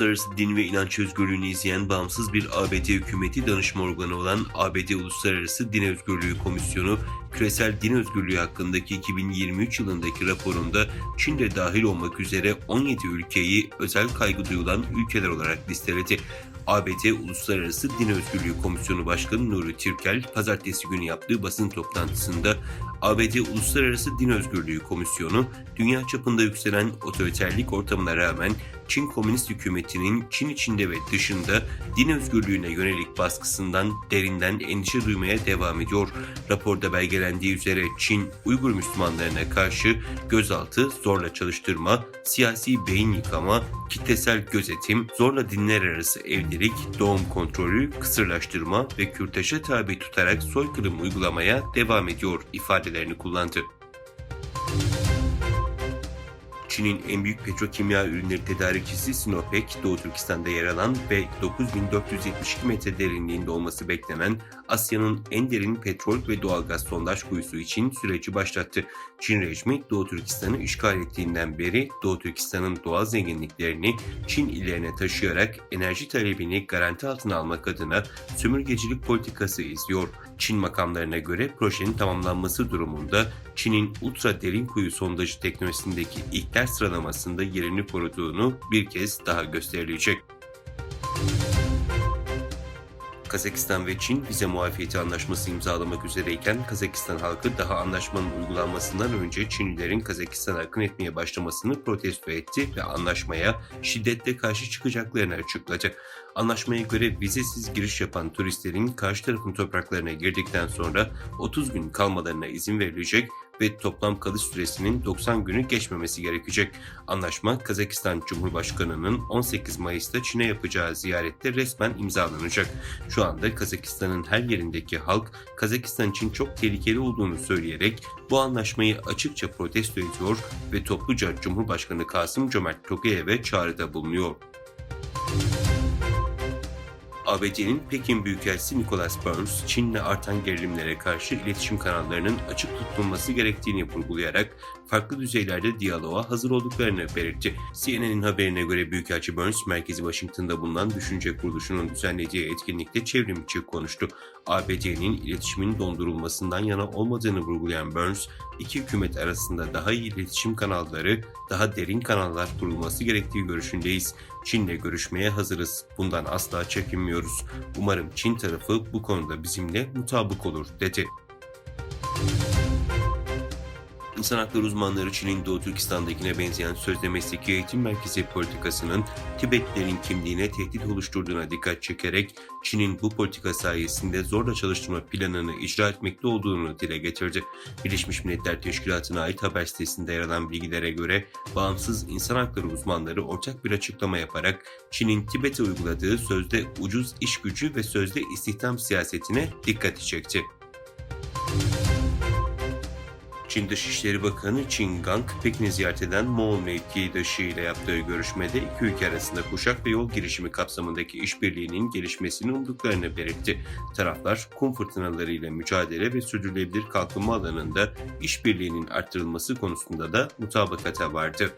uluslararası din ve inanç özgürlüğünü izleyen bağımsız bir ABD hükümeti danışma organı olan ABD Uluslararası Din Özgürlüğü Komisyonu, küresel din özgürlüğü hakkındaki 2023 yılındaki raporunda Çin de dahil olmak üzere 17 ülkeyi özel kaygı duyulan ülkeler olarak listeledi. ABD Uluslararası Din Özgürlüğü Komisyonu Başkanı Nuri Tirkel, pazartesi günü yaptığı basın toplantısında ABD Uluslararası Din Özgürlüğü Komisyonu, dünya çapında yükselen otoriterlik ortamına rağmen Çin Komünist Hükümeti'nin Çin içinde ve dışında din özgürlüğüne yönelik baskısından derinden endişe duymaya devam ediyor. Raporda belgelendiği üzere Çin, Uygur Müslümanlarına karşı gözaltı, zorla çalıştırma, siyasi beyin yıkama, kitlesel gözetim, zorla dinler arası evlilik, doğum kontrolü, kısırlaştırma ve kürtaja tabi tutarak soykırım uygulamaya devam ediyor ifadelerini kullandı. Çin'in en büyük petrokimya ürünleri tedarikçisi Sinopec, Doğu Türkistan'da yer alan ve 9472 metre derinliğinde olması beklenen Asya'nın en derin petrol ve doğalgaz sondaj kuyusu için süreci başlattı. Çin rejimi Doğu Türkistan'ı işgal ettiğinden beri Doğu Türkistan'ın doğal zenginliklerini Çin illerine taşıyarak enerji talebini garanti altına almak adına sömürgecilik politikası izliyor. Çin makamlarına göre projenin tamamlanması durumunda Çin'in ultra derin kuyu sondajı teknolojisindeki ilkler sıralamasında yerini koruduğunu bir kez daha gösterilecek. Kazakistan ve Çin vize muafiyeti anlaşması imzalamak üzereyken Kazakistan halkı daha anlaşmanın uygulanmasından önce Çinlilerin Kazakistan'a akın etmeye başlamasını protesto etti ve anlaşmaya şiddetle karşı çıkacaklarını açıkladı. Anlaşmaya göre vizesiz giriş yapan turistlerin karşı tarafın topraklarına girdikten sonra 30 gün kalmalarına izin verilecek ve toplam kalış süresinin 90 günü geçmemesi gerekecek. Anlaşma Kazakistan Cumhurbaşkanı'nın 18 Mayıs'ta Çin'e yapacağı ziyarette resmen imzalanacak. Şu anda Kazakistan'ın her yerindeki halk Kazakistan için çok tehlikeli olduğunu söyleyerek bu anlaşmayı açıkça protesto ediyor ve topluca Cumhurbaşkanı Kasım Cömert Tokayev'e çağrıda bulunuyor. ABD'nin Pekin Büyükelçisi Nicholas Burns, Çin'le artan gerilimlere karşı iletişim kanallarının açık tutulması gerektiğini vurgulayarak farklı düzeylerde diyaloğa hazır olduklarını belirtti. CNN'in haberine göre Büyükelçi Burns, merkezi Washington'da bulunan Düşünce Kuruluşu'nun düzenlediği etkinlikte çevrimçi konuştu. ABD'nin iletişimin dondurulmasından yana olmadığını vurgulayan Burns, iki hükümet arasında daha iyi iletişim kanalları, daha derin kanallar kurulması gerektiği görüşündeyiz. Çin'le görüşmeye hazırız. Bundan asla çekinmiyoruz. Umarım Çin tarafı bu konuda bizimle mutabık olur, dedi. İnsan hakları uzmanları Çin'in Doğu Türkistan'dakine benzeyen sözde mesleki eğitim merkezi politikasının Tibetlilerin kimliğine tehdit oluşturduğuna dikkat çekerek Çin'in bu politika sayesinde zorla çalıştırma planını icra etmekte olduğunu dile getirdi. Birleşmiş Milletler Teşkilatı'na ait haber sitesinde yer alan bilgilere göre bağımsız insan hakları uzmanları ortak bir açıklama yaparak Çin'in Tibet'e uyguladığı sözde ucuz iş gücü ve sözde istihdam siyasetine dikkati çekti. Çin Dışişleri Bakanı Qin Gang, Pekin'i ziyaret eden Moğol mevkidaşı ile yaptığı görüşmede iki ülke arasında kuşak ve yol girişimi kapsamındaki işbirliğinin gelişmesini umduklarını belirtti. Taraflar, kum fırtınaları ile mücadele ve sürdürülebilir kalkınma alanında işbirliğinin arttırılması konusunda da mutabakata vardı.